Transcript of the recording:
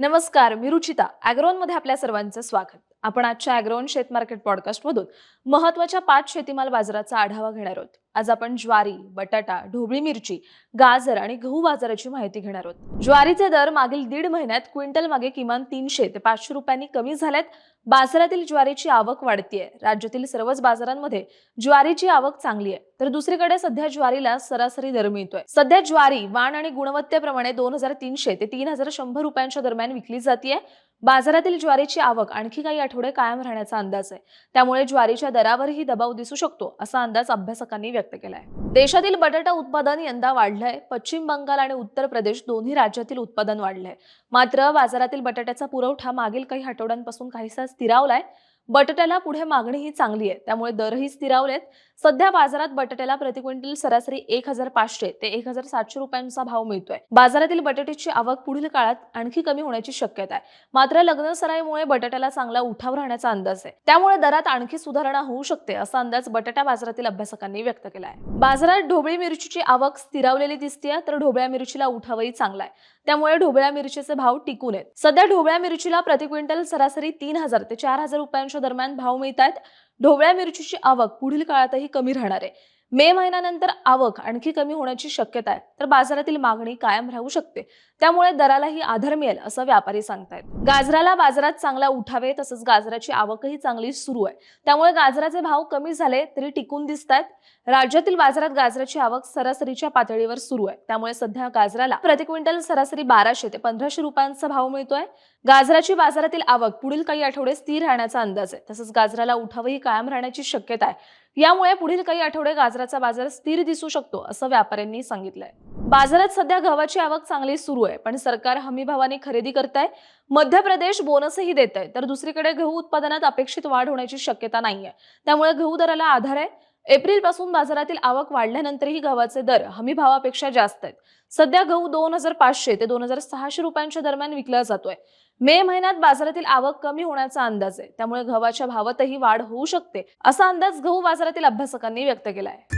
नमस्कार मी रुचिता. मध्ये आपल्या सर्वांचं स्वागत. आपण आजच्या अॅग्रोन शेत मार्केट पॉडकास्टमधून महत्त्वाच्या पाच शेतीमाल बाजाराचा आढावा घेणार आहोत. आज आपण ज्वारी बटाटा ढोबळी मिरची गाजर आणि गहू बाजाराची माहिती घेणार आहोत. ज्वारीचे दर मागील दीड महिन्यात क्विंटल मागे किमान तीनशे ते पाचशे रुपयांनी कमी झाल्यात. बाजारातील ज्वारीची आवक वाढतीये. राज्यातील सर्वच बाजारांमध्ये ज्वारीची आवक चांगली आहे. तर दुसरीकडे सध्या ज्वारीला सरासरी दर मिळतोय. सध्या ज्वारी वाण आणि गुणवत्तेप्रमाणे दोन हजार तीनशे ते तीन हजार शंभर रुपयांच्या दरम्यान विकली जाते बाजारातील ज्वारीची आवक आणखी काही आठवडे कायम राहण्याचा अंदाज आहे. त्यामुळे ज्वारीच्या दरावरही दबाव दिसू शकतो असा अंदाज अभ्यासकांनी व्यक्त केलाय. देशातील बटाटा उत्पादन यंदा वाढलंय. पश्चिम बंगाल आणि उत्तर प्रदेश दोन्ही राज्यातील उत्पादन वाढलंय. मात्र बाजारातील बटाट्याचा पुरवठा मागील काही आठवड्यांपासून काहीसा स्थिरावलाय. बटाट्याला पुढे मागणी ही चांगली आहे. त्यामुळे दरही स्थिरावलेत सध्या बाजारात बटाट्याला प्रति क्विंटल सरासरी एक हजार पाचशे ते एक हजार सातशे रुपयांचा भाव मिळतोय. बाजारातील बटाट्याची आवक पुढील काळात आणखी कमी होण्याची शक्यता आहे. मात्र लग्न सराईमुळे बटाट्याला चांगला उठाव राहण्याचा अंदाज आहे. त्यामुळे दरात आणखी सुधारणा होऊ शकते असा अंदाज बटाटा बाजारातील अभ्यासकांनी व्यक्त केला आहे बाजारात ढोबळी मिरचीची आवक स्थिरावलेली दिसते तर ढोबळ्या मिरचीला उठावही चांगला आहे. त्यामुळे ढोबळ्या मिरचीचे भाव टिकून आहेत. सध्या ढोबळ्या मिरचीला प्रति क्विंटल सरासरी तीन हजार ते चार हजार रुपयांच्या दरम्यान भाव मिळत आहेत ढोबळ्या मिरचीची आवक पुढील काळातही कमी राहणार आहे. मे महिन्यानंतर आवक आणखी कमी होण्याची शक्यता आहे. तर बाजारातील मागणी कायम राहू शकते. त्यामुळे दरालाही आधार मिळेल असं व्यापारी सांगतायत. गाजराला बाजारात चांगला उठावे तसंच गाजराची आवकही चांगली सुरू आहे. त्यामुळे गाजराचे भाव कमी झाले तरी टिकून दिसत आहेत राज्यातील बाजारात गाजराची आवक सरासरीच्या पातळीवर सुरू आहे. त्यामुळे सध्या गाजराला प्रति क्विंटल सरासरी बाराशे ते पंधराशे रुपयांचा भाव मिळतोय. गाजराची बाजारातील आवक पुढील काही आठवडे स्थिर राहण्याचा अंदाज आहे. तसंच गाजराला उठावही कायम राहण्याची शक्यता आहे. यामुळे पुढील काही आठवडे गाजराचा बाजार स्थिर दिसू शकतो असं व्यापाऱ्यांनी सांगितलंय. बाजारात सध्या गव्हाची आवक चांगली सुरू आहे पण सरकार हमी भावाने खरेदी करत आहे मध्य प्रदेश बोनसही देत आहे तर दुसरीकडे गहू उत्पादनात अपेक्षित वाढ होण्याची शक्यता नाहीये. त्यामुळे गहू दराला आधार आहे. एप्रिलपासून बाजारातील आवक वाढल्यानंतरही गव्हाचे दर हमी भावापेक्षा जास्त आहेत. सध्या गहू दोन हजार पाचशे ते दोन हजार सहाशे रुपयांच्या दरम्यान विकला जातोय. मे महिन्यात बाजारातील आवक कमी होण्याचा अंदाज आहे. त्यामुळे गव्हाच्या भावातही वाढ होऊ शकते असा अंदाज गहू बाजारातील अभ्यासकांनी व्यक्त केला आहे